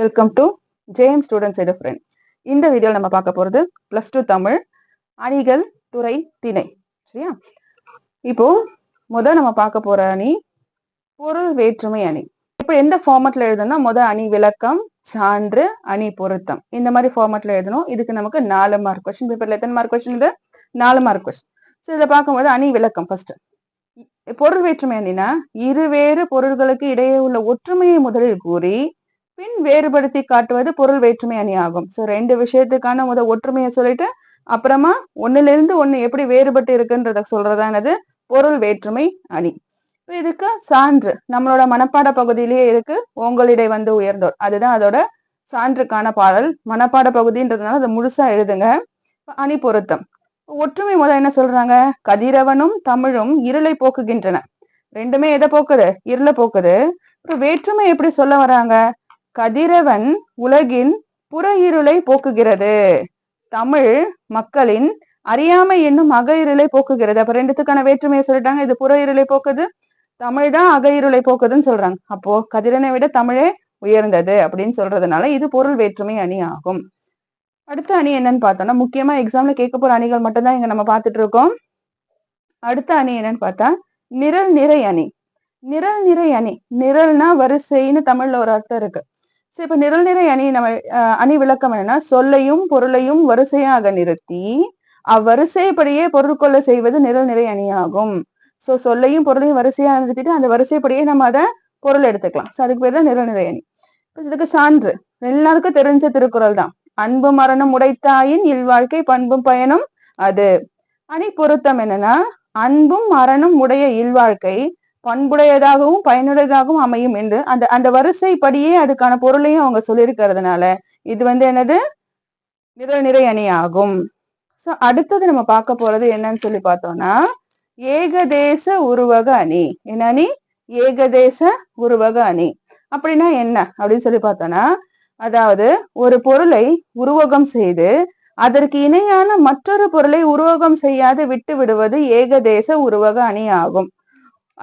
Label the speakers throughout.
Speaker 1: Welcome to JM students எடு friend இந்த வீடியோவில் நம்ம பார்க்க போகிறது ப்ளஸ் டூ தமிழ் அணிகள் துறை திணை சரியா? இப்போ முதல் நம்ம பார்க்க போகிற அணி பொருள் வேற்றுமை அணி. இப்போ எந்த ஃபார்மட்ல எழுதணும்னா முத அணி விளக்கம் சான்று அணி பொருத்தம். இந்த மாதிரி ஃபார்மட்ல எழுதணும். இதுக்கு நமக்கு நாலு மார்க் கொஸ்டின் பேப்பரில் எத்தனை மார்க் கொஸ்டின் இது? நாலு மார்க் கொஸ்டின் ஸோ இதை பார்க்கும்போது அணி விளக்கம் ஃபர்ஸ்ட் பொருள் வேற்றுமை அணினா இருவேறு பொருள்களுக்கு இடையே உள்ள ஒற்றுமையை முதலில் கூறி பின் வேறுபடுத்தி காட்டுவது பொருள் வேற்றுமை அணி ஆகும் ஸோ ரெண்டு விஷயத்துக்கான முத ஒற்றுமையை சொல்லிட்டு அப்புறமா ஒன்னுல இருந்து ஒண்ணு எப்படி வேறுபட்டு இருக்குன்றத சொல்றதானது பொருள் வேற்றுமை அணி. இதுக்கு சான்று நம்மளோட மனப்பாட பகுதியிலேயே இருக்கு உங்களிடை வந்து உயர்ந்தோர். அதுதான் அதோட சான்றுக்கான பாடல். மனப்பாட பகுதின்றதுனால அதை முழுசா எழுதுங்க. அணி பொருத்தம். ஒற்றுமை முதல் என்ன சொல்றாங்க? கதிரவனும் தமிழும் இருளை போக்குகின்றன. ரெண்டுமே எதை போக்குது? இருளை போக்குது. அப்புறம் வேற்றுமை எப்படி சொல்ல வராங்க? கதிரவன் உலகின் புற இருளை போக்குகிறது. தமிழ் மக்களின் அறியாமை என்னும் அக இருளை போக்குகிறது. அப்ப ரெண்டுத்துக்கான வேற்றுமையை சொல்லிட்டாங்க. இது புற இருளை போக்குது தமிழ் தான் அக இருளை போக்குதுன்னு சொல்றாங்க. அப்போ கதிரனை விட தமிழே உயர்ந்தது அப்படின்னு சொல்றதுனால இது பொருள் வேற்றுமை அணி ஆகும். அடுத்த அணி என்னன்னு பார்த்தோம்னா முக்கியமா எக்ஸாம்ல கேட்க போற அணிகள் மட்டும்தான் இங்க நம்ம பார்த்துட்டு இருக்கோம். அடுத்த அணி என்னன்னு பார்த்தா நிரல் நிறை அணி. நிரல் நிறை அணி. நிரல்னா வரிசைன்னு தமிழ்ல ஒரு அர்த்தம் இருக்கு. சரி இப்ப நிரல் நிறை அணி நம்ம அஹ், அணி விளக்கம் என்னன்னா சொல்லையும் பொருளையும் வரிசையாக நிறுத்தி அவ்வரிசைப்படியே பொருட்கொள்ள செய்வது நிரல்நிறை அணியாகும். சோ சொல்லையும் பொருளையும் வரிசையா நிறுத்திட்டு அந்த வரிசைப்படியே நம்ம அதை பொருள் எடுத்துக்கலாம். சோ அதுக்கு பேர் தான் நிரல்நிறை அணி. இதுக்கு சான்று. எல்லாருக்கும் தெரிஞ்ச திருக்குறள் தான். அன்பு மரணம் உடைத்தாயின் இல்வாழ்க்கை பண்பும் பயனும் அது. அணி பொருத்தம் என்னன்னா அன்பும் மரணம் உடைய இல்வாழ்க்கை பண்புடையதாகவும் பயனுடையதாகவும் அமையும் என்று அந்த அந்த வரிசைப்படியே அதுக்கான பொருளையும் அவங்க சொல்லியிருக்கிறதுனால இது வந்து என்னது? நிரல் நிறை அணி ஆகும் ஸோ அடுத்தது நம்ம பார்க்க போறது என்னன்னு சொல்லி பார்த்தோம்னா ஏகதேச உருவக அணி. என்ன அணி? ஏகதேச உருவக அணி. அப்படின்னா என்ன? அப்படின்னு சொல்லி பார்த்தோம்னா அதாவது ஒரு பொருளை உருவகம் செய்து அதற்கு இணையான மற்றொரு பொருளை உருவகம் செய்யாது விட்டு விடுவது ஏகதேச உருவக அணி ஆகும்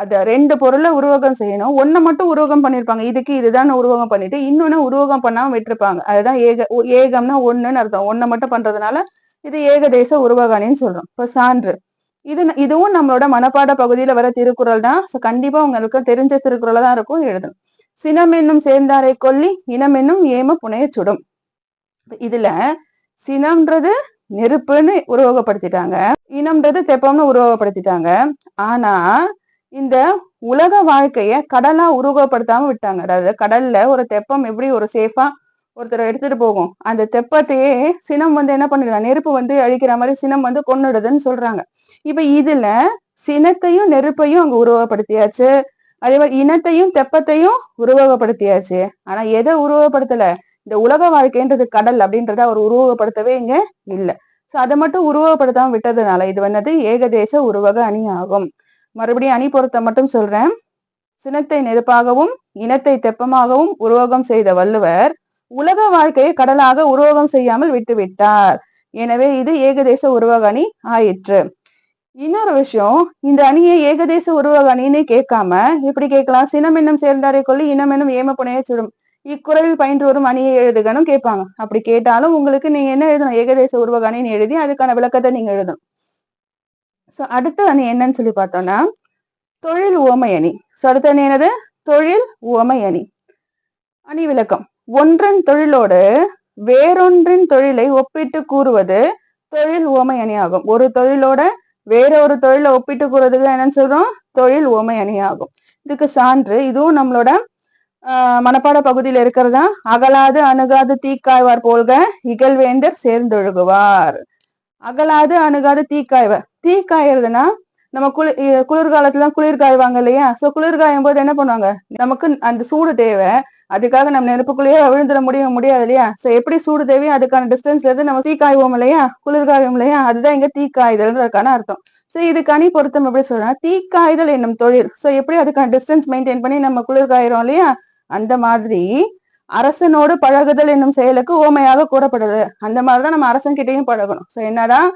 Speaker 1: அத ரெண்டு பொருளை உருவகம் செய்யணும். ஒன்னை மட்டும் உருவகம் பண்ணிருப்பாங்க. இதுக்கு இதுதான் உருவகம் பண்ணிட்டு இன்னொன்னு உருவகம் பண்ணாம விட்டுருப்பாங்க. அதுதான் ஏக ஏகம்னா ஒண்ணுன்னு அர்த்தம். ஒன்னை மட்டும் பண்றதுனால இது ஏகதேச உருவகணின்னு சொல்றோம். இப்ப சான்று. இது ந- இதுவும் நம்மளோட மனப்பாட பகுதியில வர திருக்குறள் தான். ஸோ கண்டிப்பா உங்களுக்கு தெரிஞ்ச திருக்குறளா தான் இருக்கும். எழுதணும். சினம் என்னும் சேர்ந்தாரை கொல்லி இனம் என்னும் ஏம புனைய சுடும். இதுல சினம்ன்றது நெருப்புன்னு உருவகப்படுத்திட்டாங்க. இனம்ன்றது தெப்பம்னு உருவகப்படுத்திட்டாங்க. ஆனா இந்த உலக வாழ்க்கைய கடலா உருவகப்படுத்தாம விட்டாங்க. அதாவது கடல்ல ஒரு தெப்பம் எப்படி ஒரு சேஃபா ஒருத்தர் எடுத்துட்டு போகும். அந்த தெப்பத்தையே சினம் வந்து என்ன பண்ணிடுறாங்க நெருப்பு வந்து அழிக்கிற மாதிரி சினம் வந்து கொண்டுடுதுன்னு சொல்றாங்க. இப்ப இதுல சினத்தையும் நெருப்பையும் அங்க உருவகப்படுத்தியாச்சு. அதே மாதிரி இனத்தையும் தெப்பத்தையும் உருவகப்படுத்தியாச்சு. ஆனா எதை உருவகப்படுத்தல? இந்த உலக வாழ்க்கைன்றது கடல் அப்படின்றத அவர் உருவகப்படுத்தவே இங்க இல்லை. சோ அதை மட்டும் உருவகப்படுத்தாம விட்டதுனால இது வந்தது ஏகதேச உருவக அணி ஆகும் மறுபடியும் அணி பொருத்தம் மட்டும் சொல்றேன். சினத்தை நெருப்பாகவும் இனத்தை தெப்பமாகவும் உருவகம் செய்த வள்ளுவர் உலக வாழ்க்கையை கடலாக உருவகம் செய்யாமல் விட்டுவிட்டார். எனவே இது ஏகதேச உருவக அணி ஆயிற்று. இன்னொரு விஷயம் இந்த அணியை ஏகதேச உருவக அணின்னு கேட்காம இப்படி கேட்கலாம்? சினம் என்னும் சேர்ந்தாரை கொள்ளி இனம் என்னும் ஏம புனைய சுடும். இக்குறளில் பயின்று வரும் அணியை எழுதுகனும் கேட்பாங்க. அப்படி கேட்டாலும் உங்களுக்கு நீங்க என்ன எழுதணும்? ஏகதேச உருவக அணின்னு எழுதி அதுக்கான விளக்கத்தை நீங்க எழுதணும். சோ அடுத்த அணி என்னன்னு சொல்லி பார்த்தோம்னா தொழில் ஓமை அணி. சோ அடுத்த அணி என்னது? தொழில் ஓமை அணி. அணி விளக்கம். ஒன்றன் தொழிலோடு வேறொன்றின் தொழிலை ஒப்பிட்டு கூறுவது தொழில் ஓமை அணி ஆகும். ஒரு தொழிலோட வேற ஒரு தொழிலை ஒப்பிட்டு கூறதுக்கு என்னன்னு சொல்றோம்? தொழில் உவமை அணி ஆகும். இதுக்கு சான்று இதுவும் நம்மளோட மனப்பாட பகுதியில் இருக்கிறதா? அகலாது அணுகாது தீக்காய்வார் போல்க இகழ்வேந்தர் சேர்ந்தொழுகுவார். அகலாது அணுகாது தீக்காய்வர். தீ தீக்காயறதுன்னா நம்ம குளிர் குளிர்காலத்துல குளிர் காய்வாங்க இல்லையா? சோ குளிர் காயும் போது என்ன பண்ணுவாங்க? நமக்கு அந்த சூடு தேவை. அதுக்காக நம்ம நெருப்புக்குள்ளேயே விழுந்துட முடியும் முடியாது இல்லையா? சோ எப்படி சூடு தேவையோ அதுக்கான டிஸ்டன்ஸ்ல இருந்து நம்ம தீ காய்வோம் இல்லையா? குளிர் காயும் இல்லையா? அதுதான் இங்க தீ காய்தல்ன்றதுக்கான அர்த்தம். சோ இது கனி பொருத்தம் எப்படி சொல்றோம்னா தீ காய்தல் என்னும் தொழில். சோ எப்படி அதுக்கான டிஸ்டன்ஸ் மெயின்டைன் பண்ணி நம்ம குளிர் காயிறோம் இல்லையா? அந்த மாதிரி அரசனோடு பழகுதல் என்னும் செயலுக்கு ஓமையாக கூறப்படுது. அந்த மாதிரிதான் நம்ம அரசன் கிட்டையும் பழகணும். சோ என்னதான்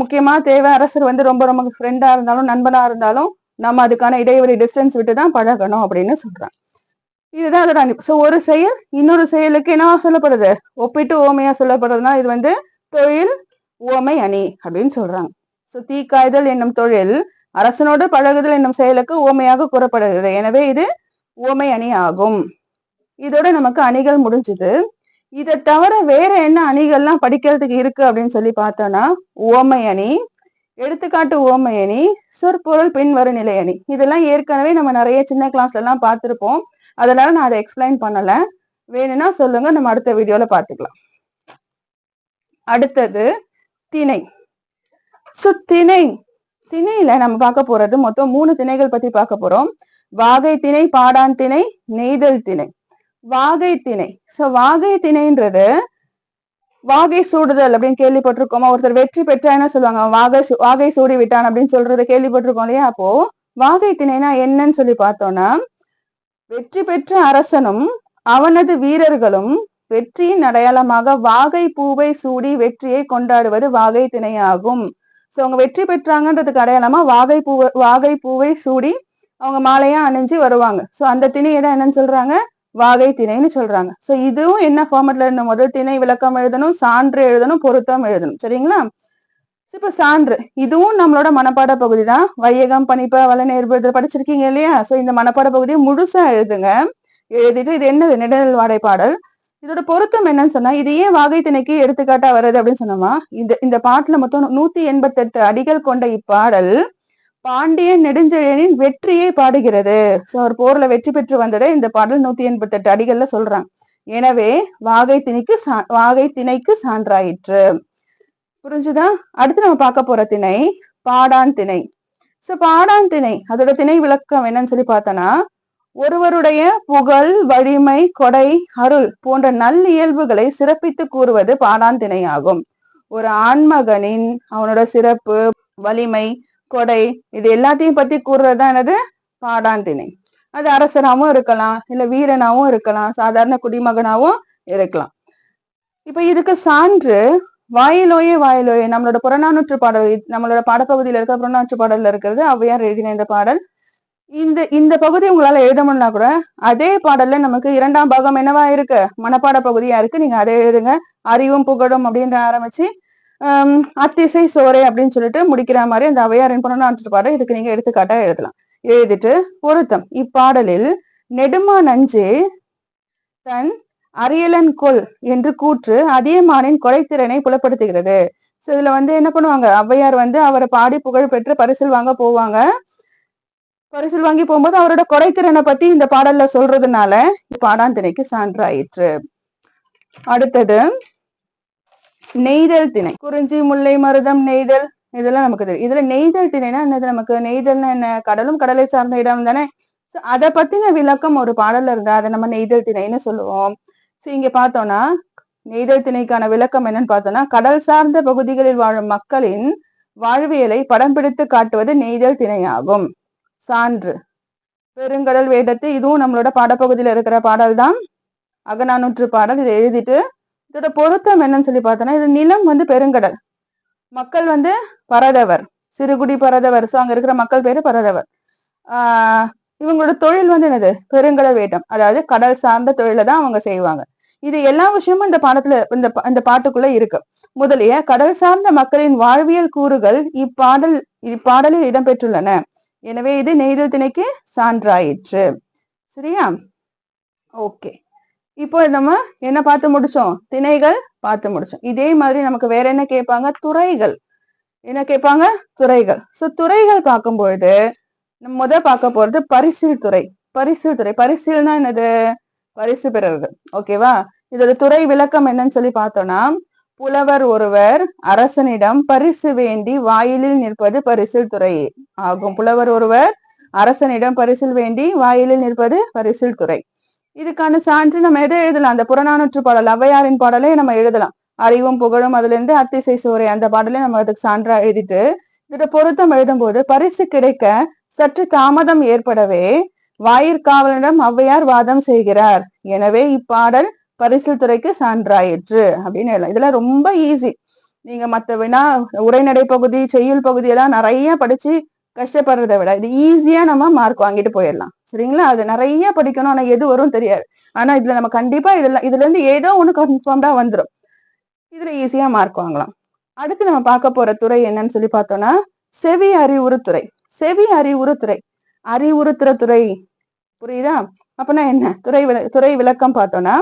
Speaker 1: முக்கியமா தேவை அரசர் வந்து ரொம்ப ரொம்ப ஃப்ரெண்டா இருந்தாலும் நண்பனா இருந்தாலும் நம்ம அதுக்கான இடைவெளி டிஸ்டன்ஸ் விட்டு தான் பழகணும் அப்படின்னு சொல்றாங்க. இதுதான் அதோட ஸோ ஒரு செயல் இன்னொரு செயலுக்கு என்ன சொல்லப்படுது? ஒப்பிட்டு ஓமையா சொல்லப்படுறதுனா இது வந்து தொழில் ஓமை அணி அப்படின்னு சொல்றாங்க. ஸோ தீக்காய்தல் என்னும் தொழில் அரசனோடு பழகுதல் என்னும் செயலுக்கு ஓமையாக கூறப்படுகிறது. எனவே இது ஓமை அணி ஆகும். இதோட நமக்கு அணிகள் முடிஞ்சது. இதை தவிர வேற என்ன அணிகள்லாம் படிக்கிறதுக்கு இருக்கு அப்படின்னு சொல்லி பார்த்தோம்னா ஓமை அணி எடுத்துக்காட்டு ஓமை அணி சொற்பொருள் பின்வரு நிலை அணி. இதெல்லாம் ஏற்கனவே நம்ம நிறைய சின்ன கிளாஸ்ல எல்லாம் பார்த்துருப்போம். அதனால நான் அதை எக்ஸ்பிளைன் பண்ணல. வேணும்னா சொல்லுங்க நம்ம அடுத்த வீடியோல பார்த்துக்கலாம். அடுத்தது திணை. சோ திணை. திணையில நம்ம பார்க்க போறது மொத்தம் மூணு திணைகள் பத்தி பார்க்க போறோம். வாகை திணை பாடான் திணை நெய்தல் திணை. வாகை திணை. சோ வாகை திணைன்றது வாகை சூடுதல் அப்படின்னு கேள்விப்பட்டிருக்கோமா? ஒருத்தர் வெற்றி பெற்றா என்ன சொல்லுவாங்க? வாகை வாகை சூடி விட்டான் அப்படின்னு சொல்றத கேள்விப்பட்டிருக்கோம் இல்லையா? அப்போ வாகை திணைனா என்னன்னு சொல்லி பார்த்தோம்னா வெற்றி பெற்ற அரசனும் அவனது வீரர்களும் வெற்றியின் அடையாளமாக வாகை பூவை சூடி வெற்றியை கொண்டாடுவது வாகை திணையாகும். சோ அவங்க வெற்றி பெற்றாங்கன்றதுக்கு அடையாளமா வாகை பூவை வாகை பூவை சூடி அவங்க மாலையா அணிஞ்சு வருவாங்க. சோ அந்த திணையை தான் என்னன்னு சொல்றாங்க? வாகை திணைன்னு சொல்றாங்க. சோ இதுவும் என்ன ஃபார்மட்ல இருந்த முதல் திணை விளக்கம் எழுதணும் சான்று எழுதணும் பொருத்தம் எழுதணும். சரிங்களா? இப்ப சான்று இதுவும் நம்மளோட மனப்பாட பகுதி தான் வையகம் பணிப்ப வள படிச்சிருக்கீங்க இல்லையா? சோ இந்த மனப்பாட பகுதியை முழுசா எழுதுங்க. எழுதிட்டு இது என்ன நிழல் வாடை பாடல் இதோட பொருத்தம் என்னன்னு சொன்னா இது ஏன் வாகை திணைக்கு எடுத்துக்காட்டா வருது அப்படின்னு சொன்னோமா? இந்த இந்த பாட்டுல மொத்தம் நூத்தி எண்பத்தெட்டு அடிகள் கொண்ட இப்பாடல் பாண்டியன் நெடுஞ்செழியனின் வெற்றியை பாடுகிறது. சோ அவர் போர்ல வெற்றி பெற்று வந்ததை இந்த பாடல் நூத்தி எண்பத்தி எட்டு அடிகள்ல சொல்றாங்க. எனவே வாகை திணைக்கு சா- வாகை திணைக்கு சான்றாயிற்று. புரிஞ்சுதா? அடுத்து நம்ம பார்க்க போற திணை பாடான் திணை. சோ பாடான் திணை அதோட திணை விளக்கம் என்னன்னு சொல்லி பார்த்தோம்னா ஒருவருடைய புகழ் வலிமை கொடை அருள் போன்ற நல்லியல்புகளை சிறப்பித்து கூறுவது பாடான் திணையாகும். ஆகும் ஒரு ஆண்மகனின் அவனோட சிறப்பு வலிமை கொடை இது எல்லாத்தையும் பத்தி கூறுறதுதான் என்னது? பாடான் திணை அது அரசராகவும் இருக்கலாம் இல்ல வீரனாவும் இருக்கலாம் சாதாரண குடிமகனாவும் இருக்கலாம். இப்ப இதுக்கு சான்று வாயிலோயே வாயிலோயே நம்மளோட புறநானூற்று பாடல் நம்மளோட பாடப்பகுதியில இருக்கிற புறநானூற்று பாடல்ல இருக்கிறது அவ்வையார் எழுதின இந்த பாடல். இந்த இந்த பகுதி உங்களால எழுத முடியல கூட அதே பாடல்ல நமக்கு இரண்டாம் பாகம் என்னவா இருக்கு? மனப்பாட பகுதியா இருக்கு. நீங்க அதை எழுதுங்க. அறிவும் புகழும் அப்படின்னு ஆரம்பிச்சு அத்திசை சோரை அப்படின்னு சொல்லிட்டு முடிக்கிற மாதிரி அந்த ஔவையாரின் புறநானூற்று பாடல் இதுக்கு நீங்க எடுத்துக்காட்டா எழுதலாம். எழுதிட்டு பொருத்தம். இப்பாடலில் நெடுமா நஞ்சே தன் அரியலன் கொல் என்று கூற்று அதியமானின் கொலைத்திறனை புலப்படுத்துகிறது. சோ இதுல வந்து என்ன பண்ணுவாங்க? ஔவையார் வந்து அவரை பாடி புகழ் பெற்று பரிசில் வாங்க போவாங்க. பரிசில் வாங்கி போகும்போது அவரோட கொடைத்திறனை பத்தி இந்த பாடல்ல சொல்றதுனால பாடாந்திணைக்கு சான்றாயிற்று. அடுத்தது நெய்தல் திணை. குறிஞ்சி முல்லை மருதம் நெய்தல் இதெல்லாம் நமக்கு தெரியும். இதுல நெய்தல் திணைனா என்னது நமக்கு? நெய்தல்னா என்ன? கடலும் கடலை சார்ந்த இடம் தானே? So, அதை பத்தின விளக்கம் ஒரு பாடல்ல இருந்தா அதை நம்ம நெய்தல் திணைன்னு சொல்லுவோம். சோ இங்க பார்த்தோம்னா நெய்தல் திணைக்கான விளக்கம் என்னன்னு பார்த்தோம்னா கடல் சார்ந்த பகுதிகளில் வாழும் மக்களின் வாழ்வியலை படம் பிடித்து காட்டுவது நெய்தல் திணையாகும். சான்று. பெருங்கடல் வேடத்து இதுவும் நம்மளோட பாடப்பகுதியில இருக்கிற பாடல் தான் அகநானூற்று பாடல் இதை எழுதிட்டு இதோட பொருத்தம் என்னன்னு சொல்லி பார்த்தோன்னா இது நிலம் வந்து பெருங்கடல். மக்கள் வந்து பரதவர் சிறுகுடி பரதவர். ஸோ அங்கே இருக்கிற மக்கள் பேர் பரதவர். இவங்களோட தொழில் வந்து என்னது? பெருங்கடல் வேட்டம். அதாவது கடல் சார்ந்த தொழிலை தான் அவங்க செய்வாங்க. இது எல்லா விஷயமும் இந்த பாடத்துல இந்த இந்த பாட்டுக்குள்ள இருக்கு. முதலிய கடல் சார்ந்த மக்களின் வாழ்வியல் கூறுகள் இப்பாடல் இப்பாடலில் இடம்பெற்றுள்ளன. எனவே இது நெய்தல் திணைக்கு சான்றாயிற்று. சரியா? ஓகே. இப்போ நம்ம என்ன பார்த்து முடிச்சோம்? திணைகள் பார்த்து முடிச்சோம். இதே மாதிரி நமக்கு வேற என்ன கேட்பாங்க? துறைகள். என்ன கேட்பாங்க? துறைகள். சோ துறைகள் பார்க்கும்பொழுது நம்ம முத பார்க்க போறது பரிசில் துறை. பரிசில் துறை. பரிசில்னா என்னது? பரிசு பெறுறது. ஓகேவா இதோட துறை விளக்கம் என்னன்னு சொல்லி பார்த்தோம்னா புலவர் ஒருவர் அரசனிடம் பரிசு வேண்டி வாயிலில் நிற்பது பரிசில் துறை ஆகும். புலவர் ஒருவர் அரசனிடம் பரிசில் வேண்டி வாயிலில் நிற்பது பரிசில் துறை. இதுக்கான சான்று நம்ம எதை எழுதலாம்? அந்த புறநானூற்று பாடல் ஔவையாரின் பாடலே நம்ம எழுதலாம். அறிவும் புகழும் அதுல இருந்து அத்திசை சோரை அந்த பாடலே நம்ம அதுக்கு சான்றா எழுதிட்டு இதோட பொருத்தம் எழுதும்போது பரிசு கிடைக்க சற்று தாமதம் ஏற்படவே வாயிற்காவலனிடம் ஔவையார் வாதம் செய்கிறார். எனவே இப்பாடல் பரிசில் துறைக்கு சான்றாயிற்று அப்படின்னு எழுதலாம். இதெல்லாம் ரொம்ப ஈஸி நீங்க மத்த வினா உரைநடை பகுதி செய்யுள் பகுதி எல்லாம் நிறைய படிச்சு கஷ்டப்படுறதை விட இது ஈஸியா நம்ம மார்க் வாங்கிட்டு போயிடலாம். சரிங்களா? அது நிறைய படிக்கணும். ஆனா எது வரும் தெரியாது. ஆனா இதுல நம்ம கண்டிப்பா இதுல இதுல இருந்து ஏதோ ஒண்ணு கன்ஃபார்ம்டா வந்துடும் இதுல ஈஸியா மார்க் வாங்கலாம். அடுத்து நம்ம பார்க்க போற துறை என்னன்னு சொல்லி பார்த்தோம்னா செவி அறிவுறுத்துறை செவி அறிவுறுத்துறை அறிவுறுத்துற துறை. புரியுதா? அப்பனா என்ன? துறை விள- துறை விளக்கம் பார்த்தோம்னா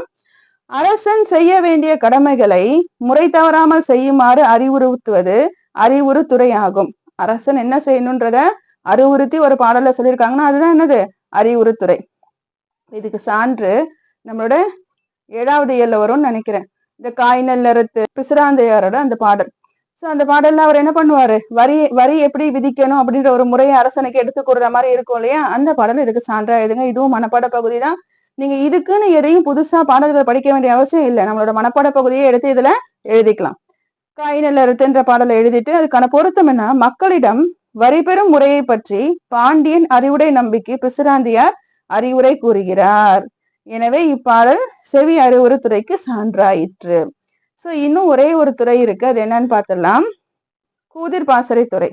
Speaker 1: அரசன் செய்ய வேண்டிய கடமைகளை முறை தவறாமல் செய்யுமாறு அறிவுறுத்துவது அறிவுறுத்துறை ஆகும். அரசன் என்ன செய்யணுன்றத அறிவுறுத்தி ஒரு பாடல சொல்லியிருக்காங்கன்னா அதுதான் என்னது? அறிவுறுத்துறை. இதுக்கு சான்று நம்மளோட ஏழாவது இயல்ல வரும்னு நினைக்கிறேன். இந்த காய்நல் அறுத்து பிசிராந்தையாரோட அந்த பாடல். சோ அந்த பாடல்ல அவர் என்ன பண்ணுவாரு? வரி வரி எப்படி விதிக்கணும் அப்படின்ற ஒரு முறையை அரசனுக்கு எடுத்து கொடுற மாதிரி இருக்கும் இல்லையா? அந்த பாடல் இதுக்கு சான்றா எழுதுங்க. இதுவும் மனப்பாட பகுதி தான். நீங்க இதுக்குன்னு எதையும் புதுசா பாடல்கள் படிக்க வேண்டிய அவசியம் இல்லை. நம்மளோட மனப்பாட பகுதியை எடுத்து இதுல எழுதிக்கலாம். காய்நெல் என்ற பாடலை எழுதிட்டு அதுக்கான பொருத்தம் என்ன? மக்களிடம் வரி பெறும் முறையை பற்றி பாண்டியன் அறிவுடை நம்பிக்கை பிசிராந்தியார் அறிவுரை கூறுகிறார். எனவே இப்பாடல் செவி அறிவுறுத்துறைக்கு சான்றாயிற்று. சோ இன்னும் ஒரே ஒரு துறை இருக்கு. அது என்னன்னு பார்த்தலாம் கூதிர் பாசறை துறை.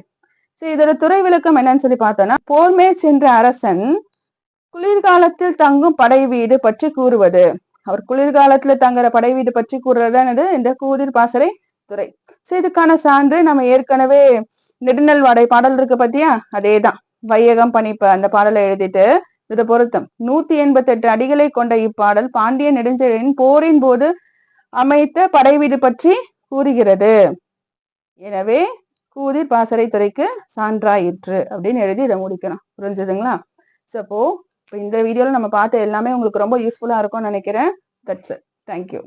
Speaker 1: சரி இதோட துறை விளக்கம் என்னன்னு சொல்லி பார்த்தோம்னா போர்மே சென்ற அரசன் குளிர்காலத்தில் தங்கும் படை வீடு பற்றி கூறுவது. அவர் குளிர்காலத்துல தங்குற படை வீடு பற்றி கூறுறதுதான் இந்த கூதிர் பாசறை துறை சோ இதுக்கான சான்று நம்ம ஏற்கனவே நெடுநல் வாடை பாடல் இருக்கு பாத்தியா? அதேதான். வையகம் பணிப்ப அந்த பாடலை எழுதிட்டு இதை பொருத்தம். நூத்தி எண்பத்தி எட்டு அடிகளை கொண்ட இப்பாடல் பாண்டிய நெடுஞ்செழியின் போரின் போது அமைத்த படை வீடு பற்றி கூறுகிறது. எனவே கூதிர் பாசறை துறைக்கு சான்றாயிற்று அப்படின்னு எழுதி இதை முடிக்கணும். புரிஞ்சுதுங்களா? சப்போ இப்போ இந்த வீடியோல நம்ம பார்த்த எல்லாமே உங்களுக்கு ரொம்ப யூஸ்ஃபுல்லா இருக்கும்னு நினைக்கிறேன். That's thank you